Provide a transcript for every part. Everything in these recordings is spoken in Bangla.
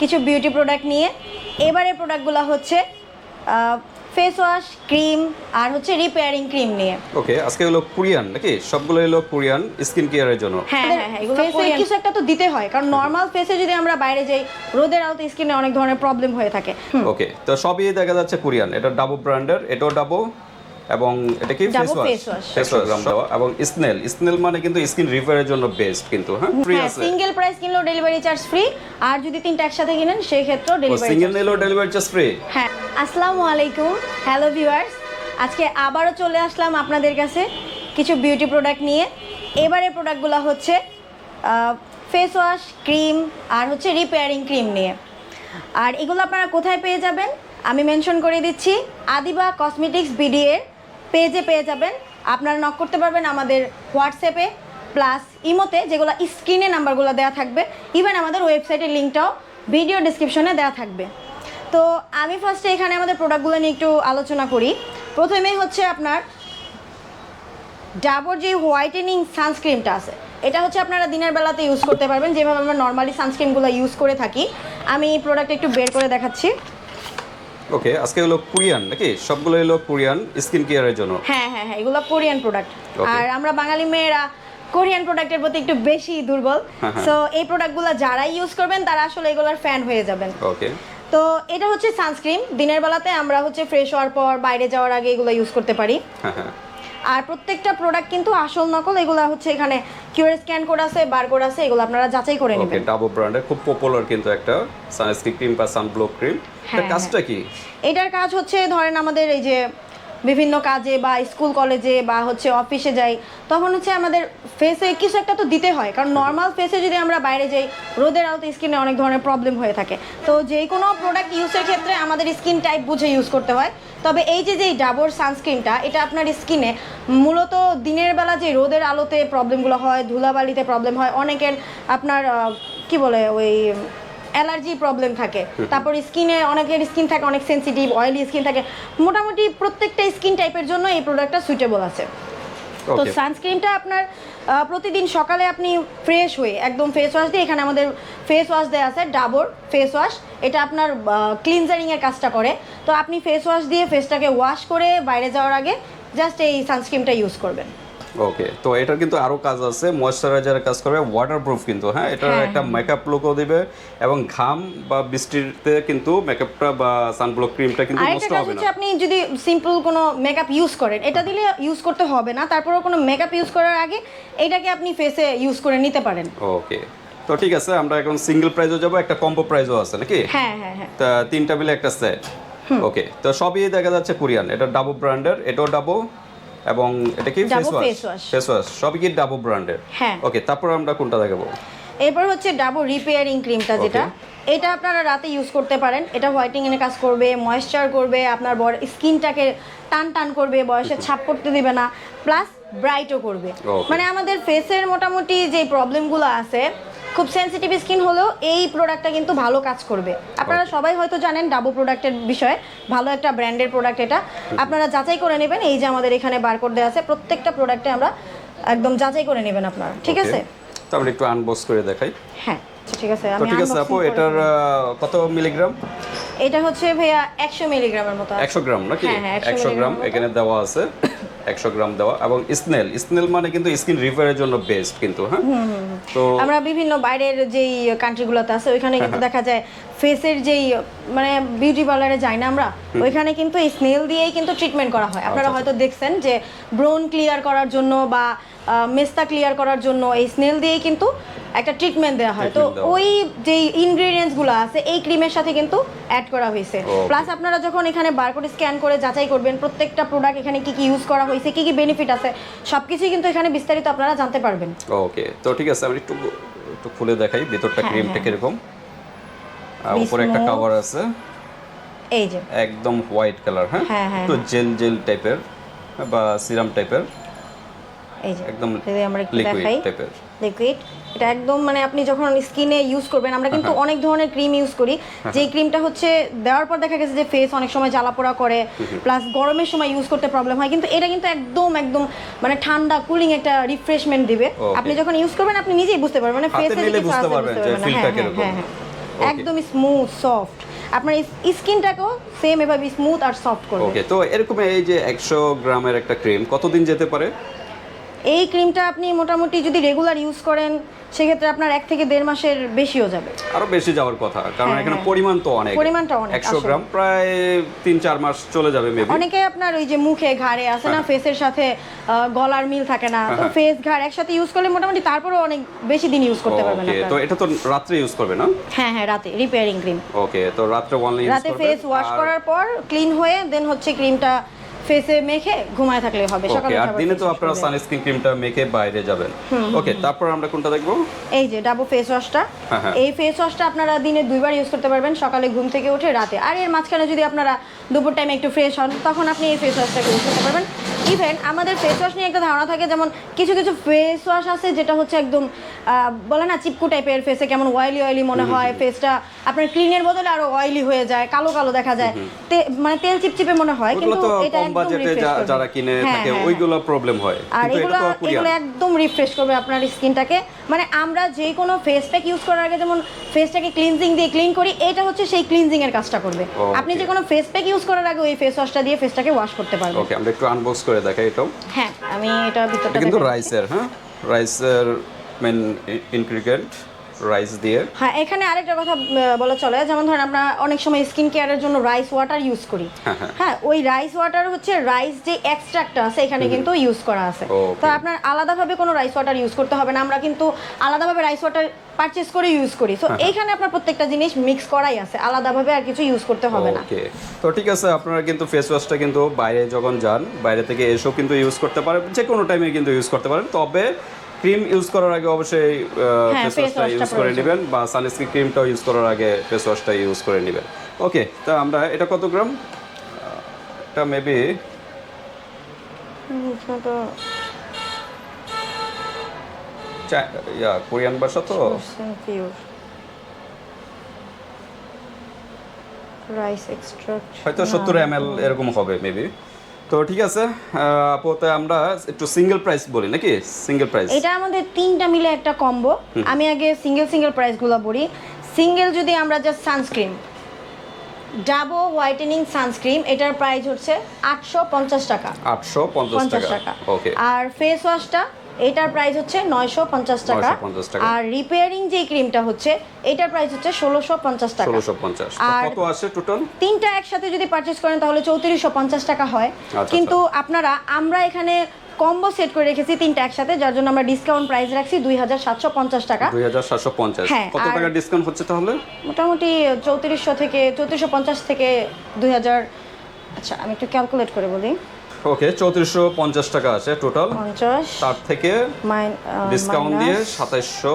কিছু বিউটি প্রোডাক্ট নিয়ে। এবারে প্রোডাক্টগুলো হচ্ছে ফেস ওয়াশ ক্রিম আর হচ্ছে রিপেয়ারিং ক্রিম নিয়ে। ওকে আজকে হলো কোরিয়ান নাকি? সবগুলো হলো কোরিয়ান স্কিন কেয়ারের জন্য। হ্যাঁ হ্যাঁ হ্যাঁ এগুলো কিছু একটা তো দিতে হয় কারণ নর্মাল ফেসে যদি আমরা বাইরে যাই রোদের আলোতে স্কিনে অনেক ধরনের প্রবলেম হয়ে থাকে। ওকে তো সবই দেখা যাচ্ছে কোরিয়ান এটা ডাবো ব্র্যান্ডের এটাও ডাবো এবং এটা কি? ফেস ওয়াশ ফেস ওয়াশ দেওয়া এবং স্নেল। স্নেল মানে কিন্তু স্কিন রিপেয়ারের জন্য বেস্ট কিন্তু হ্যাঁ? ফ্রি হ্যাঁ আছে। সিঙ্গেল প্রাইস কিনলেও ডেলিভারি চার্জ ফ্রি আর যদি তিনটা একসাথে কিনেন সেই ক্ষেত্রেও ও ডেলিভারি সিঙ্গেল নিলেও ডেলিভারি চার্জ ফ্রি হ্যাঁ আসসালামু আলাইকুম। হ্যালো ভিউয়ার্স আজকে আবারও চলে আসলাম আপনাদের কাছে কিছু বিউটি প্রোডাক্ট নিয়ে। এবারে প্রোডাক্টগুলো হচ্ছে ফেস ওয়াশ ক্রিম আর হচ্ছে রিপেয়ারিং ক্রিম নিয়ে। আর এগুলো আপনারা কোথায় পেয়ে যাবেন? আমি মেনশন করে দিচ্ছি। আদিবা কসমেটিক্স বিডিএর পেজে পেয়ে যাবেন। আপনারা নক করতে পারবেন আমাদের হোয়াটসঅ্যাপে প্লাস ইমোতে, যেগুলো স্ক্রিনে নাম্বারগুলো দেওয়া থাকবে। ইভেন আমাদের ওয়েবসাইটের লিঙ্কটাও ভিডিও ডিসক্রিপশনে দেওয়া থাকবে। তো আমি ফার্স্টে এখানে আমাদের প্রোডাক্টগুলো নিয়ে একটু আলোচনা করি। প্রথমেই হচ্ছে আপনার ডাবর যে হোয়াইটেনিং সানস্ক্রিনটা আছে, এটা হচ্ছে আপনারা দিনের বেলাতে ইউজ করতে পারবেন। যেভাবে আমরা নর্মালি সানস্ক্রিনগুলো ইউজ করে থাকি। আমি প্রোডাক্ট একটু বের করে দেখাচ্ছি। ওকে আজকে হলো কোরিয়ান নাকি? সবগুলো হলো কোরিয়ান স্কিন কেয়ারের জন্য। হ্যাঁ হ্যাঁ হ্যাঁ এগুলো কোরিয়ান প্রোডাক্ট আর আমরা বাঙালি মেয়েরা কোরিয়ান প্রোডাক্টের প্রতি একটু বেশি দুর্বল। হ্যাঁ, হ্যাঁ। সো এই প্রোডাক্টগুলো যারা ইউজ করবেন তারা আসলে এগুলোর ফ্যান হয়ে যাবেন। ওকে তো এটা হচ্ছে সানস্ক্রিন দিনের বেলাতে আমরা হচ্ছে ফ্রেশ হওয়ার পর বাইরে যাওয়ার আগে এগুলো ইউজ করতে পারি। হ্যাঁ হ্যাঁ। আর প্রত্যেকটা প্রোডাক্ট কিন্তু আসল নকল এগুলো হচ্ছে এখানে কিউআর স্ক্যান কোড আছে বারকোড আছে এগুলো আপনারা যাচাই করে ওকে নেবেন। ডাবো ব্র্যান্ডের খুব পপুলার কিন্তু একটা সানস্ক্রিন ক্রিম বা সানব্লক ক্রিম এটা কাজটা কি? এটার কাজ হচ্ছে ধরেন আমাদের এই যে বিভিন্ন কাজে বা স্কুল, কলেজে বা হচ্ছে অফিসে যাই, তখন হচ্ছে আমাদের ফেসে কিছু একটা তো দিতে হয়। কারণ নর্মাল ফেসে যদি আমরা বাইরে যাই, রোদের আলোতে স্কিনে অনেক ধরনের প্রবলেম হয়ে থাকে। তো যে কোনো প্রোডাক্ট ইউজের ক্ষেত্রে আমাদের স্কিন টাইপ বুঝে ইউজ করতে হয়। তবে এই যে যে ডাবর সানস্ক্রিনটা এটা আপনার স্কিনে মূলত দিনের বেলা যে রোদের আলোতে প্রবলেমগুলো হয়, ধুলাবালিতে প্রবলেম হয়, অনেকের আপনার কি বলে ওই অ্যালার্জি প্রবলেম থাকে। তারপর স্কিনে অনেকের স্কিন থাকে অনেক সেনসিটিভ অয়েলি স্কিন থাকে। মোটামুটি প্রত্যেকটা স্কিন টাইপের জন্য এই প্রোডাক্টটা সুইটেবল আছে। তো সানস্ক্রিনটা আপনার প্রতিদিন সকালে আপনি ফ্রেশ হয়ে একদম ফেস ওয়াশ দিয়ে এখানে আমাদের ফেস ওয়াশ দেওয়া আছে ডাবর ফেস ওয়াশ এটা আপনার ক্লিনজারিংয়ের কাজটা করে। তো আপনি ফেস ওয়াশ দিয়ে ফেসটাকে ওয়াশ করে বাইরে যাওয়ার আগে জাস্ট এই সানস্ক্রিনটা ইউজ করবেন। ওকে তো এটার কিন্তু আরও কাজ আছে। ময়শ্চারাইজারের কাজ করবে ওয়াটারপ্রুফ কিন্তু হ্যাঁ? এটার হ্যাঁ, একটা মেকআপ লুকও দিবে এবং ঘাম বা বৃষ্টিতে কিন্তু মেকআপটা বা সানব্লক ক্রিমটা কিন্তু নষ্ট হবে না। আপনি যদি সিম্পল কোনো মেকআপ ইউজ করেন এটা দিলে ইউজ করতে হবে না তারপরেও কোনো মেকআপ ইউজ করার আগে এটাকে আপনি ফেসে ইউজ করে নিতে পারেন। ওকে তো ঠিক আছে আমরা এখন সিঙ্গেল প্রাইজও যাব একটা কম্বো প্রাইজও আছে নাকি? হ্যাঁ হ্যাঁ হ্যাঁ। তা তিনটা মিলে একটা সেট ওকে তো সবই দেখা যাচ্ছে কোরিয়ান এটা ডাবো ব্র্যান্ডের এটাও ডাবো এবং এটা কি? ফেস ওয়াশ ফেস ওয়াশ সবই কি ডাবো ব্র্যান্ডের হ্যাঁ। ওকে তারপর আমরা কোনটা দেখাবো? এরপর হচ্ছে ডাবো রিপেয়ারিং ক্রিমটা যেটা। এটা আপনারা রাতে ইউজ করতে পারেন। এটা হোয়াইটিং এর কাজ করবে ময়েশ্চার করবে আপনার বড় স্কিনটাকে টান টান করবে বয়সে ছাপ পড়তে দিবে না। প্লাস ব্রাইটও করবে। মানে আমাদের ফেসের মোটামুটি যে প্রবলেমগুলো আছে খুব সেনসিটিভ স্কিন হলেও এই প্রোডাক্টটা কিন্তু ভালো কাজ করবে। আপনারা সবাই হয়তো জানেন ডাবো প্রোডাক্টের বিষয়ে। ভালো একটা ব্র্যান্ডের প্রোডাক্ট এটা। আপনারা যাচাই করে নেবেন এই যে আমাদের এখানে বারকোড দেওয়া আছে প্রত্যেকটা প্রোডাক্টে আমরা একদম যাচাই করে নেবেন আপনারা ঠিক আছে? তো আমরা একটু আনবক্স করে দেখাই। হ্যাঁ আচ্ছা, ঠিক আছে আমি ঠিক আছে আপু এটার কত মিলিগ্রাম এটা হচ্ছে ভাইয়া একশো মিলিগ্রামের মতো আছে। একশো গ্রাম নাকি? হ্যাঁ, হ্যাঁ, 100 একশো গ্রাম এখানে দেওয়া আছে। একশো গ্রাম দেওয়া এবং স্নেল স্নেল মানে কিন্তু স্কিন রিপেয়ারের জন্য বেস্ট কিন্তু হ্যাঁ? তো আমরা বিভিন্ন বাইরের যেই কান্ট্রিগুলোতে আছে ওইখানে কিন্তু দেখা যায় ফেসের যেই মানে বিউটি পার্লারে যাই না আমরা ওইখানে কিন্তু এই স্নেল দিয়েই কিন্তু ট্রিটমেন্ট করা হয়। আপনারা আচ্ছা, হয়তো দেখছেন যে ব্রোন ক্লিয়ার করার জন্য বা মেস্তা ক্লিয়ার করার জন্য এই স্নেল দিয়েই কিন্তু একটা ট্রিটমেন্ট দেওয়া হয়। তো হয়। ওই যেই ইনগ্রেডিয়েন্টসগুলো আছে এই ক্রিমের সাথে কিন্তু অ্যাড করা হয়েছে। প্লাস আপনারা যখন এখানে বারকোড স্ক্যান করে যাচাই করবেন প্রত্যেকটা প্রোডাক্ট এখানে কি কি ইউজ করা হয়েছে কি কি বেনিফিট আছে সবকিছুই কিন্তু এখানে বিস্তারিত আপনারা জানতে পারবেন। ওকে তো ঠিক আছে আমি একটু একটু খুলে দেখাই ভেতরটা হ্যাঁ, ক্রিমটা হ্যাঁ। কীরকম। আর উপরে একটা. কাভার আছে। এই যে। একদম হোয়াইট কালার হ্যাঁ? হ্যাঁ, হ্যাঁ, তো জেল জেল টাইপের বা সিরাম টাইপের এই যে একদম যদি আমরা একটু লিকুইড দেখাই। লিকুইড এটা একদম মানে আপনি যখন স্কিনে ইউজ করবেন আমরা কিন্তু হ্যাঁ। অনেক ধরনের ক্রিম ইউজ করি। যে ক্রিমটা হচ্ছে দেওয়ার পর দেখা গেছে যে ফেস অনেক সময় জ্বালাপোড়া করে প্লাস গরমের সময় ইউজ করতে প্রবলেম হয়। কিন্তু এটা কিন্তু একদম একদম মানে ঠান্ডা কুলিং একটা রিফ্রেশমেন্ট দিবে। আপনি যখন ইউজ করবেন আপনি নিজেই বুঝতে পারবেন। মানে ফেসে বুঝতে পারবেন হ্যাঁ হ্যাঁ হ্যাঁ হ্যাঁ। একদম স্মুথ সফট আপনার স্কিনটাকেও সেম এভাবে স্মুথ আর সফট করবে। ওকে তো এরকম এই যে একশো গ্রামের একটা ক্রিম কতদিন যেতে পারে? এই ক্রিমটা আপনি মোটামুটি যদি রেগুলার ইউজ করেন সেক্ষেত্রে আপনার এক থেকে দেড় মাসের বেশিও যাবে আরও বেশি যাওয়ার কথা কারণ হ্যাঁ, এখানে হ্যাঁ। পরিমাণ তো অনেক পরিমাণটা অনেক, একশো আসলে। গ্রাম প্রায় তিন চার মাস চলে যাবে মেবি অনেকে আপনার ওই যে মুখে ঘাড়ে আছে না হ্যাঁ। ফেসের সাথে গলার মিল থাকে না তো হ্যাঁ। ফেস ঘাড় একসাথে ইউজ করলে মোটামুটি তারপরেও অনেক বেশি দিন ইউজ করতে পারবেন তো এটা তো রাত্রে ইউজ করবে না হ্যাঁ হ্যাঁ রাতে রিপেয়ারিং ক্রিম ওকে তো রাত্রে অনলি ইউজ রাতে ফেস ওয়াশ করার পর ক্লিন হয়ে দেন হচ্ছে ক্রিমটা ফেসে মেখে ঘুমায় থাকলে হবে সকালে আর দিনে তো আপনারা সানস্ক্রিন ক্রিমটা মেখে বাইরে যাবেন। ওকে তারপর আমরা কোনটা দেখব? এই যে ডাবো ফেস ওয়াশটা। এই ফেস ওয়াশটা আপনারা দিনে দুইবার ইউজ করতে পারবেন সকালে ঘুম থেকে উঠে রাতে। আর এর মাঝখানে যদি আপনারা দুপুর টাইমে একটু ফ্রেশ হন তখন আপনি এই ফেস ওয়াশটাকে ইউজ করতে পারবেন। ইভেন আমাদের ফেস ওয়াশ নিয়ে একটা ধারণা থাকে যেমন কিছু কিছু ফেস ওয়াশ আছে যেটা হচ্ছে একদম বলে না চিপকু টাইপের ফেসে কেমন অয়েলি অয়েলি মনে হয় ফেসটা আপনার ক্লিনের বদলে আরও অয়েলি হয়ে যায় কালো কালো দেখা যায়। মানে তেল চিপচিপে মনে হয় কিন্তু এটা একদম বাজেটে যারা কিনে হ্যাঁ, থাকে হ্যাঁ, ওইগুলো প্রবলেম হয়। আর এগুলো এগুলো একদম রিফ্রেশ করবে আপনার স্কিনটাকে মানে আমরা যে কোনো ফেস প্যাক ইউজ করার আগে যেমন ফেসটাকে ক্লিনজিং দিয়ে ক্লিন করি এটা হচ্ছে সেই ক্লিনজিং এর কাজটা করবে। আপনি যে কোনো ফেস প্যাক ইউজ করার আগে ওই ফেস ওয়াশটা দিয়ে ফেসটাকে ওয়াশ করতে পারবেন। ওকে আমরা একটু আনবক্স করে দেখাই এটাও। হ্যাঁ আমি এটা ভিতরটা এটা কিন্তু রাইসার রাইসের হ্যাঁ? রাইসার মেন ইনগ্রিডিয়েন্ট রাইস দিয়ে। হ্যাঁ এখানে আরেকটা কথা বলা চলে যেমন ধরেন আমরা অনেক সময় স্কিন কেয়ারের জন্য রাইস ওয়াটার ইউজ করি। হ্যাঁ, হ্যাঁ। হ্যাঁ ওই রাইস ওয়াটার হচ্ছে রাইস যে এক্সট্রাক্টটা আছে এখানে কিন্তু ইউজ করা আছে। তো আপনার আলাদাভাবে কোনো রাইস ওয়াটার ইউজ করতে হবে না আমরা কিন্তু আলাদাভাবে রাইস ওয়াটার পারচেজ করে ইউজ করি। তো হ্যাঁ, এইখানে আপনার প্রত্যেকটা জিনিস মিক্স করাই আছে আলাদাভাবে আর কিছু ইউজ করতে হবে না। ওকে তো ঠিক আছে আপনারা কিন্তু ফেস ওয়াশটা কিন্তু বাইরে যখন যান বাইরে থেকে এসেও কিন্তু ইউজ করতে পারেন যে কোনো টাইমে কিন্তু ইউজ করতে পারেন। তবে ক্রিম ইউজ করার আগে অবশ্যই হ্যাঁ, ফেস ওয়াশটা ইউজ করে। নেবেন বা সানস্ক্রিন ক্রিমটাও ইউজ করার আগে ফেস ওয়াশটা ইউজ করে নেবেন। ওকে তা আমরা এটা কত গ্রাম? এটা মেবি ইয়া কোরিয়ান ভাষা তো? রাইস এক্সট্রাক্ট হয়তো সত্তর এম এল এরকম হবে মেবি তো ঠিক আছে আপাতত আমরা একটু সিঙ্গেল প্রাইস বলি নাকি? সিঙ্গেল প্রাইস এটা আমাদের তিনটা মিলে একটা কম্বো আমি আগে সিঙ্গেল সিঙ্গেল প্রাইসগুলো বলি। সিঙ্গেল যদি আমরা জাস্ট সানস্ক্রিন ডাবো হোয়াইটেনিং সানস্ক্রিন এটার প্রাইস হচ্ছে আটশো পঞ্চাশ টাকা। আটশো পঞ্চাশ টাকা। টাকা। ওকে আর ফেস ওয়াশটা এটার প্রাইস হচ্ছে নয়শো পঞ্চাশ টাকা। আর রিপেয়ারিং যে ক্রিমটা হচ্ছে এটার প্রাইস হচ্ছে ষোলোশো পঞ্চাশ টাকা। আর- কত আসে টোটাল তিনটা একসাথে যদি পারচেজ করেন তাহলে চৌত্রিশশো পঞ্চাশ টাকা হয়। আচ্ছা, কিন্তু আপনারা আমরা এখানে কম্বো সেট করে রেখেছি তিনটা একসাথে যার জন্য আমরা ডিসকাউন্ট প্রাইস রাখছি দুই হাজার সাতশো পঞ্চাশ টাকা। দুই হাজার সাতশো পঞ্চাশ। হ্যাঁ, কত টাকা ডিসকাউন্ট হচ্ছে তাহলে? মোটামুটি চৌত্রিশশো থেকে চৌত্রিশশো পঞ্চাশ থেকে দুই হাজার আচ্ছা আমি একটু ক্যালকুলেট করে বলি। ওকে চৌত্রিশশো পঞ্চাশ টাকা আছে টোটাল পঞ্চাশ। তার থেকে ডিসকাউন্ট দিয়ে সাতাইশশো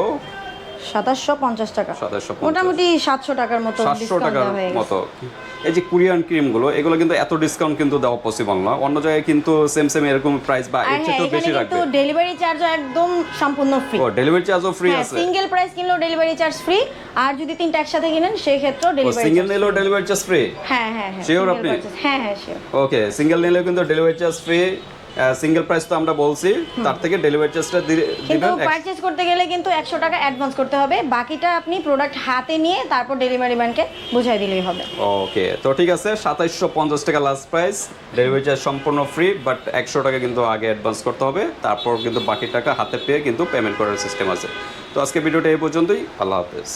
সাতাশশো পঞ্চাশ টাকা। মোটামুটি সাতশো টাকার মতো সাতশো টাকার হয়ে মতো। এই যে কোরিয়ান ক্রিমগুলো এগুলো কিন্তু এত ডিসকাউন্ট কিন্তু দেওয়া পসিবল না। অন্য জায়গায় কিন্তু সেম সেম এরকম প্রাইস বা এর হ্যাঁ চেয়ে এখানে বেশি কিন্তু রাখবে ডেলিভারি চার্জও একদম সম্পূর্ণ ফ্রি ও ডেলিভারি চার্জও ফ্রি হ্যাঁ আছে। সিঙ্গেল প্রাইস কিনলেও ডেলিভারি চার্জ ফ্রি আর যদি তিনটা একসাথে কিনেন সেই ক্ষেত্রেও ও ডেলিভারি সিঙ্গেল নিলেও ডেলিভারি চার্জ ফ্রি হ্যাঁ হ্যাঁ হ্যাঁ single আপনি? হ্যাঁ হ্যাঁ শিওর ওকে সিঙ্গেল নিলেও কিন্তু delivery charge free single price তো আমরা বলছি তার থেকে ডেলিভারি চার্জটা কিন্তু পারচেজ করতে গেলে কিন্তু একশো টাকা অ্যাডভান্স করতে হবে। বাকিটা আপনি প্রোডাক্ট হাতে নিয়ে তারপর ডেলিভারি ম্যানকে বুঝাই দিলেই হবে। ওকে তো ঠিক আছে সাতাইশশো পঞ্চাশ টাকা লাস্ট প্রাইস ডেলিভারি চার্জ সম্পূর্ণ ফ্রি বাট একশো টাকা কিন্তু আগে অ্যাডভান্স করতে হবে। তারপর কিন্তু বাকি টাকা হাতে পেয়ে কিন্তু পেমেন্ট করার সিস্টেম আছে। তো আজকে ভিডিওটা এই পর্যন্তই। আল্লাহ হাফেজ।